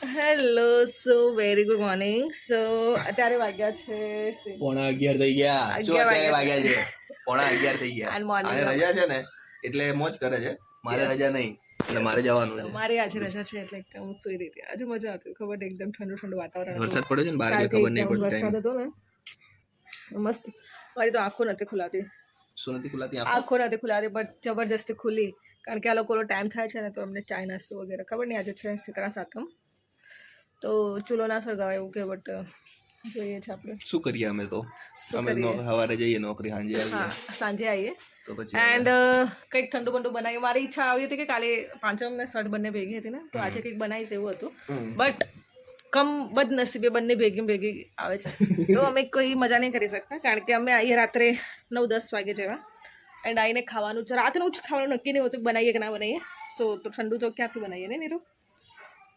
Hello so very good morning so અત્યારે વાગ્યા છે પોણા અગિયાર થઈ ગયા. શું અત્યારે વાગ્યા છે. પોણા અગિયાર થઈ ગયા. અને રજા છે ને એટલે મોજ કરે છે. મારે રજા નહીં એટલે મારે જવાનું છે. મારી આજે રજા છે એટલે એકદમ સુઈ રહી હતી. આજે મજા આવતી ખબર નહીં, એકદમ ઠંડુ ઠંડુ વાતાવરણ વરસાદ પડ્યો છે ને બહાર ખબર નહીં પડતી વરસાદ હતો ને. મસ્ત. મારી તો આંખો નથી ખુલાતી. શું નથી ખુલાતી આંખો? નથી ખુલાતી બટ જબરજસ્તી ખુલી. કારણ કે આ લોકોનો ટાઈમ થાય છે ને તો એમને ચાય નાસ્તો વગેરે ખબર નહીં આજે છે શીતળા સાતમ. તો ચૂલો ના સળગાવે એવું કે બટ જોઈએ છે આપણે. શું કરીએ અમે તો? અમે સવારે જઈએ નોકરી સાંજે આવીએ. હા સાંજે આવીએ. તો પછી એન્ડ કંઈક ઠંડુ બંડુ બનાવી મારી ઈચ્છા આવી હતી કે કાલે પાંચમ ને શર્ટ બંને ભેગી હતી ને તો આજે કંઈક બનાવીશ એવું હતું. બટ કમ બદનસીબે બંને ભેગી ભેગી આવે છે. તો અમે કોઈ મજા નહીં કરી શકતા કારણ કે અમે આવીએ રાત્રે નવ દસ વાગે જેવા. એન્ડ આવીને ખાવાનું રાતનું જ ખાવાનું નક્કી નહીં હોતું બનાવીએ કે ના બનાવીએ. સો તો ઠંડુ તો ક્યાંથી બનાવીએ ને નીરુ?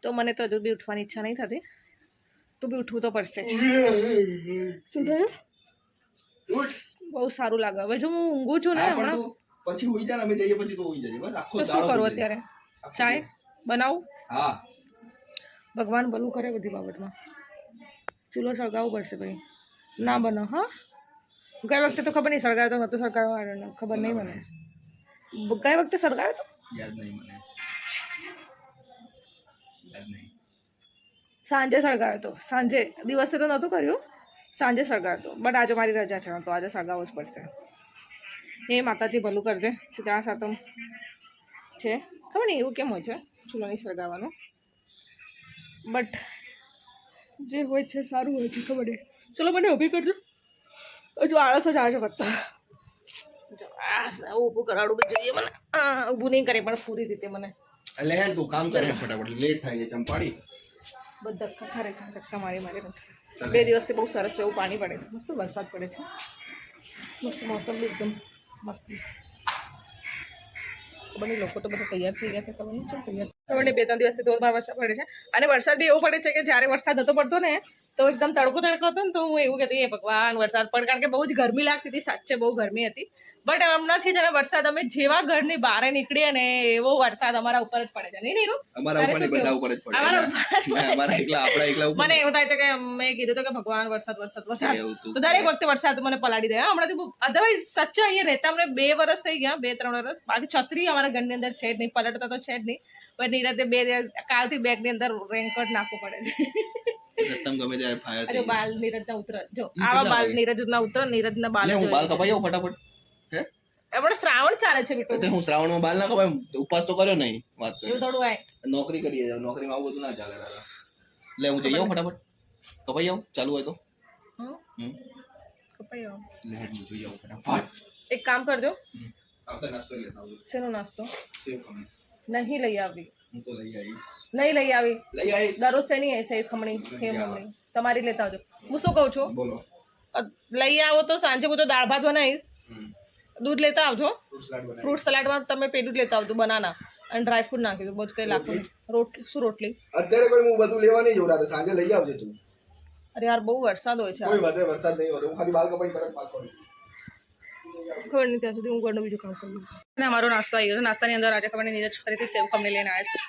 તો મને તો હજુ બી ઉઠવાની ઈચ્છા નહીં થતી તો બી ઉઠવું તો પડશે જ શું થયું બહુ સારું લાગે હવે જો હું ઊંઘું છું ને હા, પણ હમણાં તું પછી ઉઈ જા ને અમે જઈએ પછી તો ઉઈ જજે બસ આખો તો શું દાડો કરું ઉઈ જજે. અત્યારે ચાય બનાવું હા ભગવાન ભલું કરે બધી બાબતમાં ચૂલો સળગાવવો પડશે ભાઈ। ના બનો હા? ગઈ વખતે તો ખબર નહીં સળગાવ્યો તો નહોતો સળગાવ્યો I don't know. ખબર નહીં મને. ગઈ વખતે સળગાવ્યો તો? યાદ નહીં મને. સાંજે સળગાવ્યો તો. સાંજે દિવસે તો નહોતું કર્યું. સાંજે સળગાવ્યો બટ આજે મારી રજા છે, તો આજે સળગાવવો જ પડશે. એ માતાજી ભલું કરજે. સીતળા સાતમ છે. ખબર નહીં એવું કેમ હોય છે, ચૂલો નહીં સળગાવવાનું. બટ જે હોય છે, સારું હોય છે, ખબર નહીં. ચલો, મને ઊભી કરજો હજુ આળસ જ આવે છે ફક્ત જો આ ઊભું કરાવડું જોઈએ મને. ઊભું નહીં કરે પણ પૂરી રીતે મને. એટલે હે તું કામ કરે ફટાફટ લેટ થાય છે ચંપાડી બધા ખરેખર ધક્કા મારી મારી બે દિવસથી બહુ સરસ એવું પાણી પડે છે. મસ્ત વરસાદ પડે છે. મસ્ત મોસમ એકદમ મસ્ત મસ્ત. ખબર લોકો તો બધા તૈયાર થઈ ગયા છે ખબર નહીં તૈયાર. ખબર બે ત્રણ દિવસથી ધોધમાર વરસાદ પડે છે. અને વરસાદ બી એવો પડે છે કે જ્યારે વરસાદ હતો પડતો ને તો એકદમ તડકો તડકો હતો ને તો હું એવું કહેતી એ ભગવાન વરસાદ પડે કારણ કે બહુ જ ગરમી લાગતી હતી સાચે બહુ ગરમી હતી. બટ હમણાંથી જરા વરસાદ અમે જેવા ઘરની બહાર નીકળીએ ને એવો વરસાદ અમારા ઉપર જ પડે છે. નહીં નીરુ? અમારા ઉપર તારે નહીં શું બધા ઉપર જ અમારા ઉપર જ પડે અમારા એકલા આપણા એકલા ઉપર મને એવું થાય છે કે મેં કીધું તો કે ભગવાન વરસાદ વરસાદ વરસાદ. તું દરેક વખતે વરસાદ મને પલાડી દે. હમણાંથી અધરવાઇઝ સચ્ચા અહીંયા રહેતા અમને બે વર્ષ થઈ ગયા બે ત્રણ વર્ષ બાકી છત્રી અમારા ઘરની અંદર છે જ નહીં પલટતા તો છે જ નહીં. પણ નિરાતે બે દિવસ કાલથી બેગની અંદર રેનકોટ નાખવું પડે છે. રસ્તામાં ગમે ત્યારે ફાયર અરે બાલ નીરજના ઉતર. જો આવા બાલ નીરજના ઉતર નીરજના બાલ હું બાલ કપાઈ આવું ફટાફટ. હે? એમણે શ્રાવણ ચાલે છે તો તે હું શ્રાવણમાં બાલ ના કપાય ઉપવાસ તો કર્યો નહીં વાત એવું કરે થોડું આય. નોકરી કરીએ જાવ નોકરીમાં આવું બધું ના ચાલે દાદા. લે હું જઈ આવું ફટાફટ. કપાઈ આવું ચાલુ હોય તો. કપાઈ આવું. લે હું જઈ આવું ફટાફટ. એક કામ કરજો. આવતા નાસ્તો લેતા આવું શેનો નાસ્તો? સેવ નહીં લઈ આવી. હું તો લઈ આવીશ. નહીં લઈ આવી. લઈ આવીશ. દરરોજ એ સેવ ખમણી? હે ખમણી? તમારી લેતા આવજો. હું શું કહું છું? બોલો. લઈ આવો તો સાંજે હું તો દાળ ભાત બનાવીશ. દૂધ લેતા આવજો. ફ્રૂટ સલાડમાં તમે પેલું જ લેતા આવજો બનાના. અને ડ્રાય ફ્રૂટ નાખી દો બહુ જ કંઈ લાગતું રોટલી? શું રોટલી? અત્યારે કોઈ હું બધું લેવા નહીં જોડાતો સાંજે લઈ આવજે તું. અરે યાર બહુ વરસાદ હોય છે કોઈ વધે વરસાદ નહીં હોતો હું ખાલી બાલ કપાઈ તરફ પાછો. ખબર નહીં ત્યાં સુધી હું ઘરનું બીજું કામ કરું. અને અમારો નાસ્તો આવી ગયો નાસ્તાની અંદર આજે ખબર નહીં નીરજ ફરીથી સેવ ખમણી લઈને આવ્યા છે.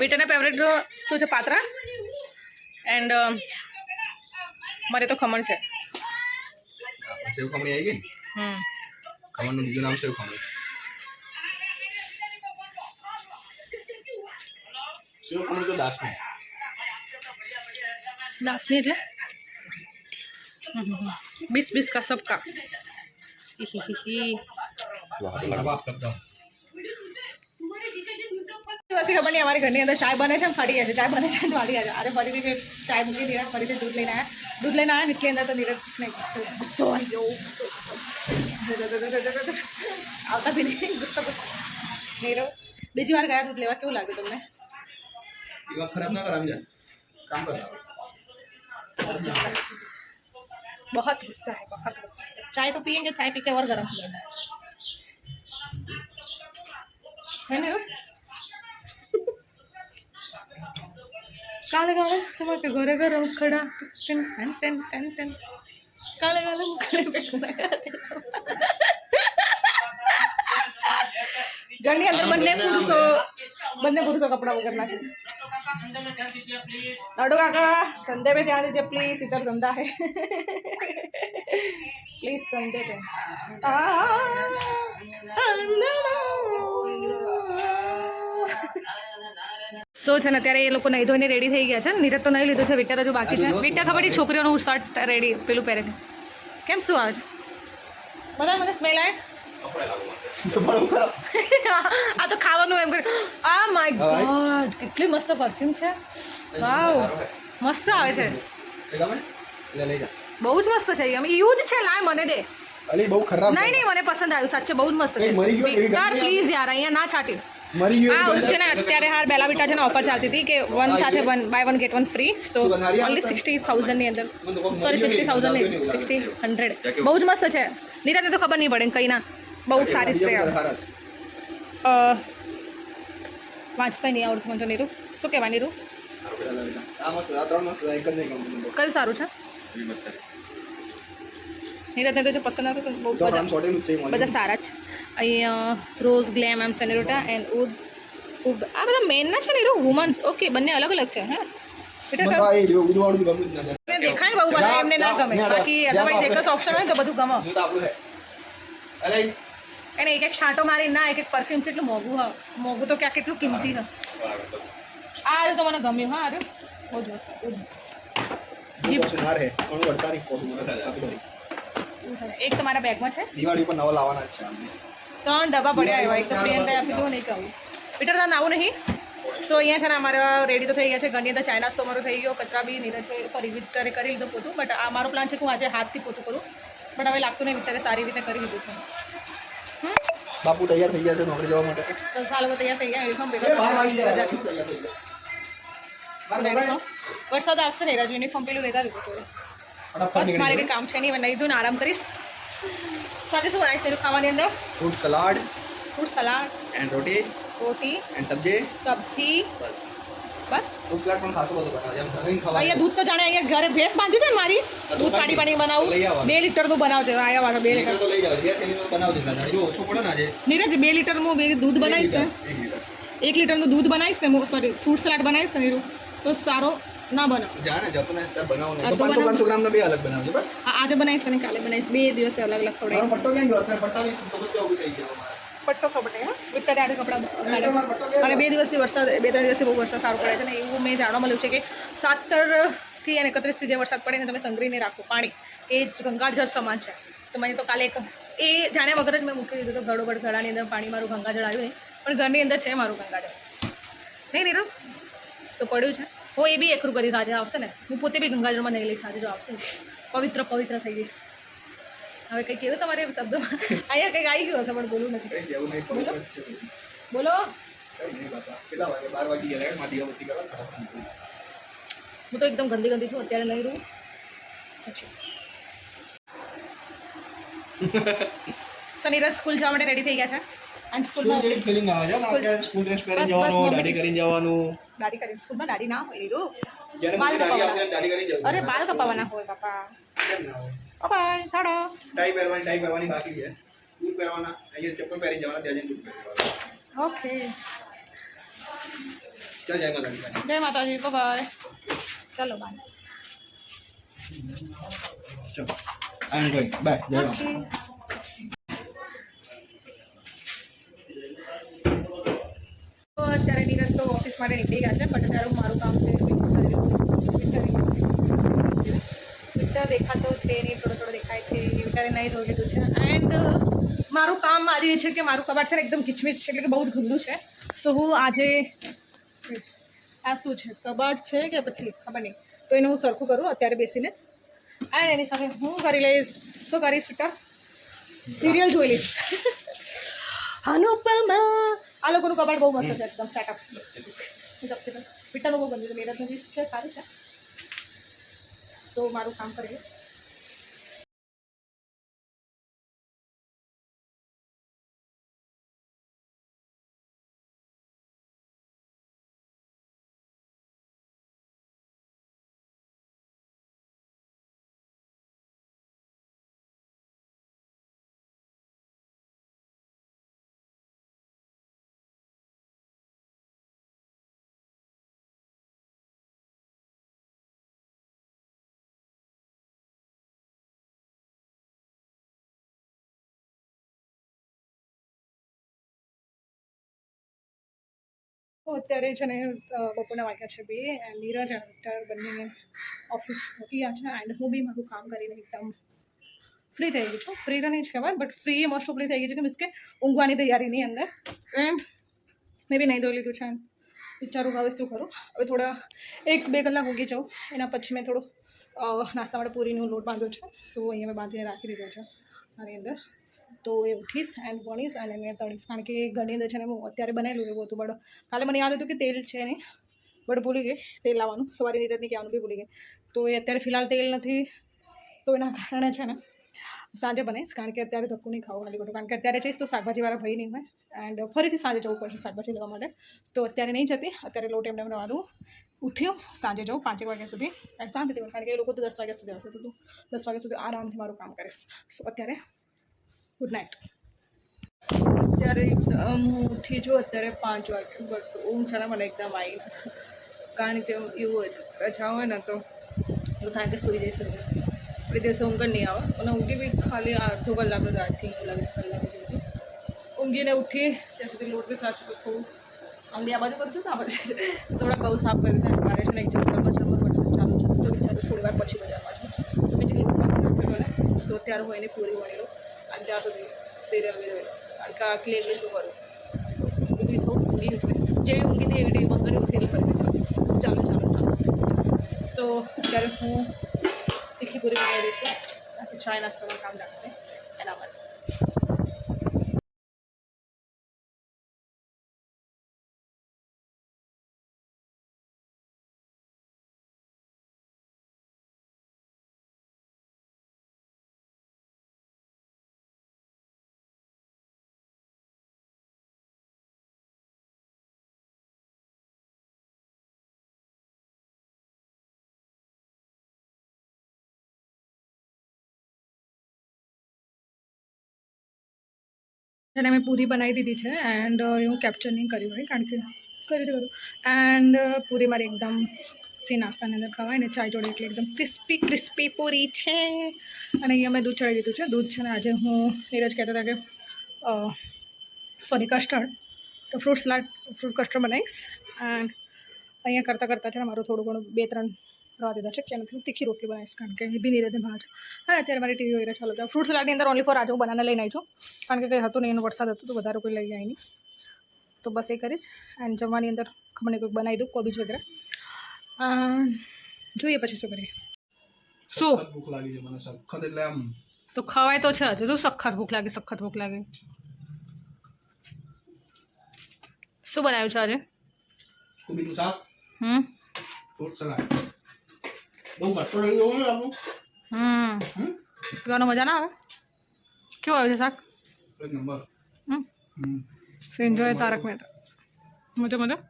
મીઠાના ફેવરેટ શું છે? પાત્રા? એન્ડ મારે તો ખમણ છે. સેવ ખમણી આવી ગઈ હમ. ખમણનું બીજું નામ સેવ ખમણી. સેવ ખમણી તો દાસની. દાસની એટલે? બીસ બીસ કા बीस ખબર નહીં અમારી ઘરની અંદર ચાય બને છે ને ફરી ગયા છે ચાય બને છે ફાડી ગયા છે અરે ફરીથી મેં ચાય મૂકી નીરજ ફરીથી દૂધ લઈને આવ્યા. દૂધ લઈને આવ્યા નીકળી અંદર તો નીરજને ગુસ્સો ગુસ્સો આવી ગયો. આવતા બી નહીં. ગુસ્સો ગુસ્સો. નીરવ બીજી વાર ગયા દૂધ લેવા કેવું લાગ્યું તમને? ખરાબ ના કરાવી જાય. કામ કરતા बहुत गुस्सा है, बहुत गुस्सा है। चाय तो पियेंगे, चाय पी के और गर्म है ना? का लगा रहा समझ गोरे गोरे खड़ा टिन टिन टिन टिन टिन। का लगा रहा पे खड़ा करते सो गंडी अंदर बनने पुरुषों बनने पुरुषों कपड़ा वो करना चाहिए। બંને પુરુષો બંને પુરુષો કપડા વગરના છે लाडो काका धंधे पे ध्यान दीजिए प्लीज इधर धंधा है प्लीज धंधे पे સો છે ને અત્યારે એ લોકો નહીં ધોઈને રેડી થઈ ગયા છે નીરજ તો નહીં લીધું છે વિટા હજુ બાકી છે વિટા ખબર છે છોકરીઓનું શર્ટ રેડી પેલું પહેરે છે કેમ શું આવે છે બધા મને સ્મેલ આવે તો પણ હું ખરાબ. આ તો ખાવાનું એમ કરે આ માય ગોડ કેટલી મસ્ત પરફ્યુમ છે. વાવ મસ્ત આવે છે. એ ગમે? લે લઈ જા. બહુ જ મસ્ત છે. એમ યુદ્ધ છે લાય મને દે. અલી બહુ ખરાબ નહીં નહીં મને પસંદ આવ્યું. સાચે બહુ જ મસ્ત છે. એવી ગંદી પ્લીઝ યાર અહીંયા ના છાટીશ. મરી ગયો આ છે ને અત્યારે હાર બેલા વિટા છે ને ઓફર ચાલતી હતી કે વન સાથે one by one get one free so only? Sixty થાઉઝન્ડની અંદર. સોરી સિક્સટી થાઉઝન્ડ નહીં, સિક્સટી હંડ્રેડ બહુ જ મસ્ત છે. નિરાતે તો ખબર નહીં પડે કંઈ ના. બહુ સારી સ્પ્રે વાંચતા નહીં આવડતું મને તો નીરુ શું કહેવાય નીરુ. કયું સારું છે? નીરજને તો જો પસંદ આવતું તો બહુ બધા સારા જ. છે અહીંયા રોઝ ગ્લેમ એમ સેનેરોટા એન્ડ ઉડ ઉબ આ બધા મેનના છે ને નીરુ વુમન્સ ઓકે બંને અલગ અલગ છે હા? દેખાય ને બહુ બધા એમને ના ગમે. બાકી અધરવાઇઝ એક જ ઓપ્શન હોય તો બધું ગમે. એને એક એક છાંટો મારી ના એક એક પરફ્યુમ કેટલું મોંઘું હા મોંઘું તો ક્યાં કેટલું કિંમતી હા આ તો મને ગમ્યું હા અરે બહુ જ દઉં. એક તો મારા બેગમાં છે. દિવાળી પર નવો લાવવાના છે ત્રણ ડબ્બા પડ્યા એવા એક તો પ્રિયંકાએ આપી દો નહીં કહું. પીટર તાર આવું નહીં? સો અહીંયા છે ને અમારા રેડી તો થઈ ગયા છે. ઘરની અંદર ચાઇનાસ તો અમારો થઈ ગયો કચરા બી નીરજ છે સોરી વિતરે કરી લીધું પોતું બટ આ મારો પ્લાન છે કે હું આજે હાથથી પોતું કરું. બટ હવે લાગતું નહીં વિતરે સારી રીતે કરી લીધું છે. બાપુ તૈયાર થઈ ગયા છે નોકરી જવા માટે. તો સાલ તૈયાર થઈ ગયા યુનિફોર્મ એ બહાર વાગી ભેગા તૈયાર થઈ ગયા. વરસાદ આવશે ને રાજ યુનિફોર્મ પેલું લેતા લીધું બસ મારે. કંઈ કામ છે નહીં મને નહીં ધોઈને આરામ કરીશ. સાથે શું બનાવીશ તેનું ખાવાની અંદર? Fruit salad fruit salad. And roti roti. And sabji. Sabji. બસ. બસ. ફ્રૂટ સલાડ પણ ખાસું બધું બનાવે એમ ઘરે ખવાય અહીંયા દૂધ તો જાણે અહીંયા ઘરે ભેંસ બાંધી છે ને મારી? તો દૂધ પાણી પાણી બનાવું. લઈ આવવાનું. બે લીટરનું બનાવજો. આયા વાળા બે લીટર. લીટર તો લઈ જાવ બે થેલીનું બનાવજો દાદા. જો ઓછું પડે ને આજે. નીરજ બે લીટરનું બે દૂધ બનાવીશ ને? એક લીટર. એક લીટરનું દૂધ બનાવીશ ને? સોરી ફ્રૂટ સલાડ બનાવીશ ને નીરું? તો સારો ના બને. જાણે જપને તાર બનાવવાનું તો અડધું પાંચસો બનાવ. પાંચસો ગ્રામના બે અલગ બનાવજો બસ. આ આજે બનાવીશ અને કાલે બનાવીશ. બે દિવસે અલગ અલગ મારો ખવડાવીશ પટ્ટો ક્યાં ગયો અત્યારે પટ્ટાની સમસ્યા ઊભી થઈ ગઈ અમારે. પટ્ટો ખબર હા. વિક્ટરે આજે કપડાં અને બે દિવસથી વરસાદ બે ત્રણ દિવસથી બહુ વરસાદ સારો પડે છે ને એવું મેં જાણવા મળ્યું છે કે સાતરથી અને એકત્રીસથી જે વરસાદ પડે ને તમે સંગ્રહીને રાખો. પાણી એ ગંગાજળ સમાન છે. તો મને તો કાલે એક એ જાણ્યા વગર જ મેં મૂકી દીધું તો ઘડો ગળાની અંદર પાણી મારું ગંગાજળ આવ્યું નહીં પણ ઘરની અંદર છે મારું ગંગાજળ. નહીં નીરવ? તો પડ્યું છે. હું એ બી એકરું કરીશ આજે આવશે ને. હું પોતે બી ગંગાજળમાં નહીં લઈશ આજે જો આવશે. પવિત્ર પવિત્ર થઈ જઈશ. હવે કંઈક એવું તમારે શબ્દમાં અહીંયા કંઈક આવી ગયું હશે પણ બોલું નથી. બોલો. નીકળું. હું તો એકદમ ગંદી ગંદી છું અત્યારે નહીં રહું. પછી. સનીરજ સ્કૂલ જવા માટે રેડી થઈ ગયા છે. અને સ્કૂલ સ્કૂલમાં જેવી feeling આવે છે. અત્યારે સ્કૂલ ડ્રેસ પહેરીને જવાનું દાઢી કરીને જવાનું. દાઢી કરીને સ્કૂલમાં દાઢી ના હોય રીરુ બાલ કપાવવાના. અરે બાલ કપાવવાના હોય બાપા. કેમ ના હોય? બાપા ચાડો ટાઈ પહેરવાની ટાઈ પહેરવાની બાકી છે. બૂટ પહેરવાના. અહીંયા ચપ્પલ પહેરીને જવાના ત્યાં જઈને બૂટ પહેરી જવાના. ઓકે ચાલ જય માતાજી. જય માતાજી બાય ચલો બાય ચાલો. આઈ એમ ગોઈંગ બાય જય અત્યારે નીરજ તો ઓફિસ માટે નીકળી ગયા છે બટ અત્યારે મારું કામ છે. છે નહીં ધોઈ લીધું છે. એન્ડ મારું કામ મારી છે કે મારું કબાટ છે ને એકદમ કિચમિચ છે એટલે કે બહુ જ ગંદુ છે. સો હું આજે આ શું છે? કબાટ છે કે પછી ખબર નહીં. તો એને હું સરખું કરું અત્યારે બેસીને. એન્ડ એની સાથે હું કરી લઈશ. શું કરીશ વિક્ટર સિરિયલ જોઈ લઈશ. અનુપમા આ લોકોનું કબાટ બહુ મસ્ત છે, એકદમ સેટઅપ પીટાનું લોકો ગંદુ છે છે, સારું છે. તો મારું કામ કરી. અત્યારે છે ને બપોરના વાગ્યા છે બે નીરજ અને વિક્ટર બંને ઓફિસ ગયા છે એન્ડ હું બી મારું કામ કરીને એકદમ ફ્રી થઈ ગઈ છું. ફ્રી તો નહીં જ કહેવાય બટ ફ્રી મોસ્ટ ઓફલી થઈ ગઈ છે કે મીન્સ કે ઊંઘવાની તૈયારીની અંદર. એન્ડ મેં બી નહીં ધોઈ લીધું છે. વિચારું હવે શું કરું. હવે થોડા એક બે કલાક ઊંઘી જાઉં. એના પછી મેં થોડું નાસ્તા માટે પૂરીનો લોટ બાંધ્યો છે. સો અહીંયા મેં બાંધીને રાખી દીધો છે આની અંદર. તો એ ઉઠીશ એન્ડ ભણીશ અને મેં તળીશ. કારણ કે ઘણી અંદર છે ને હું અત્યારે બનાવેલું એવું હતું. બટ કાલે મને યાદ હતું કે તેલ છે નહીં બટ ભૂલી ગઈ, તેલ લાવવાનું. સવારે નીરજની કહેવાનું બી ભૂલી ગઈ. તો એ અત્યારે ફિલહાલ તેલ નથી, તો એના કારણે છે ને સાંજે બનાવીશ. કારણ કે અત્યારે ધક્કું નહીં ખાવું ખાલી ખોટું. કારણ કે અત્યારે જઈશ તો શાકભાજીવાળા ભાઈ નહીં હોય. એન્ડ ફરીથી સાંજે જવું પડશે શાકભાજી લેવા માટે. તો અત્યારે નહીં જતી, અત્યારે લોટ એમને એમને વાદું ઉઠ્યું, સાંજે જાઉં પાંચેક વાગ્યા સુધી. શાંતિથી, કારણ કે એ લોકો તો દસ વાગ્યા સુધી તો તું દસ વાગ્યા સુધી આરામથી મારું કામ કરીશ. સો અત્યારે ગુડ નાઇટ અત્યારે એકદમ હું ઉઠી છું અત્યારે પાંચ વાગ્યું બટ ઊંઘ છે ને મને એકદમ આવી કારણ કે એવું હોય છે રજા હોય ને તો એવું થાય કે સૂઈ જઈશ સૂઈ જઈશ એ દિવસે ઊંઘ નહીં આવે. અને ઊંઘી બી ખાલી અડધો કલાક જ આઠથી કલાક કલાક ઊંઘીને ઉઠી, ત્યાં સુધી લોટ થશે તો થોડું આંગળી આ બાજુ કરું છું ને આ બાજુ. થોડા ગૌ સાફ કરી દે, મારે છે ને એક ચમચા ચમર પડશે ચાલુ છે. તો વિચારું થોડી વાર પછી બજારમાં છું તો મેં જેટલી તો અત્યારે હું એને પૂરી વણી લઉં અને ત્યાં સુધી સિરિયલ બી જોઈ લઉં કારણ કે આટલી એટલી શું કરું ઊંઘી થવું ઊંઘી ઉઠી જેવી ઊંઘી હતી એવી ટીમ બંધ કરી ઉઠેલી ફરી દીધી ચાલો ચાલો ચાલો સો અત્યારે હું તીખી પૂરી બનાવી દઈશ કારણ કે ચાય નાસ્તામાં કામ લાગશે એના માટે અને મેં પૂરી બનાવી દીધી છે એન્ડ હું કેપ્ચર નહીં કર્યું હોય કારણ કે કરી દીધું એન્ડ પૂરી મારી એકદમ સી નાસ્તાની અંદર ખવાય ને ચાય જોડે એટલે એકદમ ક્રિસ્પી ક્રિસ્પી પૂરી છે અને અહીંયા મેં દૂધ ચડાવી દીધું છે દૂધ છે ને આજે હું નીરજ કહેતા હતા કે સોરી કસ્ટર્ડ તો ફ્રૂટ સલાડ ફ્રૂટ કસ્ટર્ડ બનાવીશ એન્ડ અહીંયા કરતાં કરતાં છે ને મારું થોડું ઘણું બે ત્રણ રવા દીધા છે કે નથી તીખી રોટલી બનાવીશ કારણ કે બી નીરજને ભાવ છે હા અત્યારે મારી ટીવી વગેરે ચાલુ છે ફ્રૂટ સલાડની અંદર ઓનલી ફોર આજે હું બનાને લઈને આવી છું. કારણ કે કંઈ હતું નહીં એનો વરસાદ હતો તો વધારે કોઈ લઈ આવી નહીં. તો બસ એ કરીશ એન્ડ જમવાની અંદર ખબર કોઈક બનાવી દઉં કોબીજ વગેરે. જોઈએ પછી શું કરીએ. શું? ભૂખ લાગી છે મને સખત એટલે આમ. તો ખવાય તો છે હજુ તો સખત ભૂખ લાગે સખત ભૂખ લાગે. શું બનાવ્યું છે આજે? કોબીનું શાક? હમ? ફ્રૂટ સલાડ બહુ ઘટ્ટો રહી ગયો ને આપણું હમ? પીવાનો મજા ના આવે? કેવું આવ્યું છે શાક? એક નંબર. હમ. હમ. So enjoy Tarak Mehta. મજા મજા?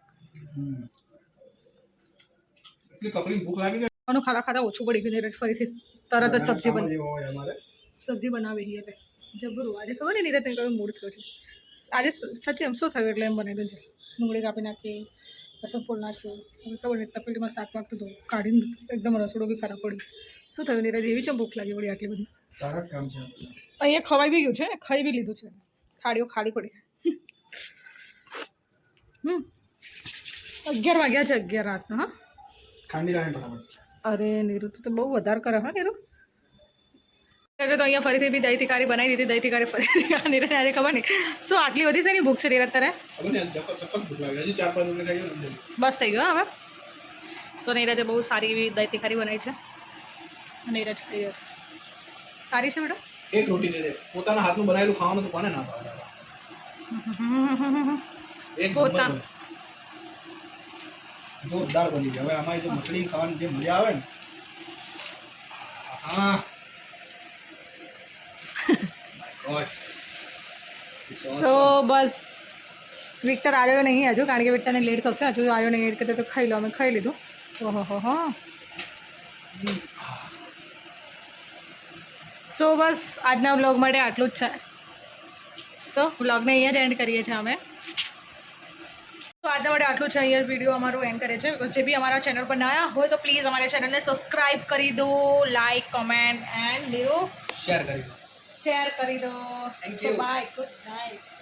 કપડી ભૂખ લાગી ગઈ? ખાવાનું ખાતા ખાતા ઓછું પડી ગયું ફરીથી તરત જ સબ્જી બની સબ્જી બનાવી હતી જબરું આજે ખબર નહીં નીરજ કયો મૂડ થયો છે. આજે સાચી એમ શું થયું એટલે એમ બનાવી દઉં છે? ડુંગળી કાપી નાખી લસણ ફૂલ નાખ્યું. ખબર નહીં તપેલીમાં શાક વાગતું હતું. કાઢીને એકદમ રસોડો બી ખરાબ પડી. શું થયું નીરજ? એવી ચમ ભૂખ લાગી પડી આટલી બધી? છે. અહીંયા ખવાઈ બી ગયું છે ખાઈ બી લીધું છે. થાળીઓ ખાલી પડી હમ. અગિયાર વાગ્યા છે અગિયાર રાતના હા? અરે નીરુ તો બહુ વધારે કરે હા નીરુ? એટલે તો અહીંયા ફરીથી બી દહીં તિકારી બનાવી દીધી દહીં તિકારી ફરી આ નીરજ આજે ખબર નહીં. શું આટલી બધી છે ભૂખ છે નીરજ તારે હવે ને સખત સખત ભૂખ લાગી. હજી ચાર પાંચ રોટલી ખાઈ ગયો ને બસ થઈ ગયો હવે. સો નીરજે બહુ સારી એવી દહીં તિકારી બનાવી છે. નીરજ ખાઈ રહ્યો છે. સારી છે બેટા એક રોટી દે દે. પોતાના હાથનું બનાવેલું ખાવાનું તો કોને ના ભાવે? એક નંબર પોતા- બને. જોરદાર બની ગઈ. હવે આમાં જો મસળી ખાવાની જે મજા આવે ને. હા. તો બસ વિક્ટર આવ્યો નહીં હજુ કારણ કે વિક્ટરને લેટ થશે હજુ આવ્યો નહીં એટલે તો ખાઈ લો અમે ખાઈ લીધું. ઓહો હો હો. સો બસ આજના વ્લોગ માટે આટલું જ છે. સો વ્લોગને અહીંયા જ એન્ડ કરીએ છીએ અમે. તો આજના માટે આટલું છે અહીંયા વીડિયો અમારું એન્ડ કરે છે જે બી અમારા ચેનલ પર નયા હોય તો પ્લીઝ અમારા ચેનલને સબસ્ક્રાઈબ કરી દો like comment and leave share કરી દો. શેર કરી દો. Bye good night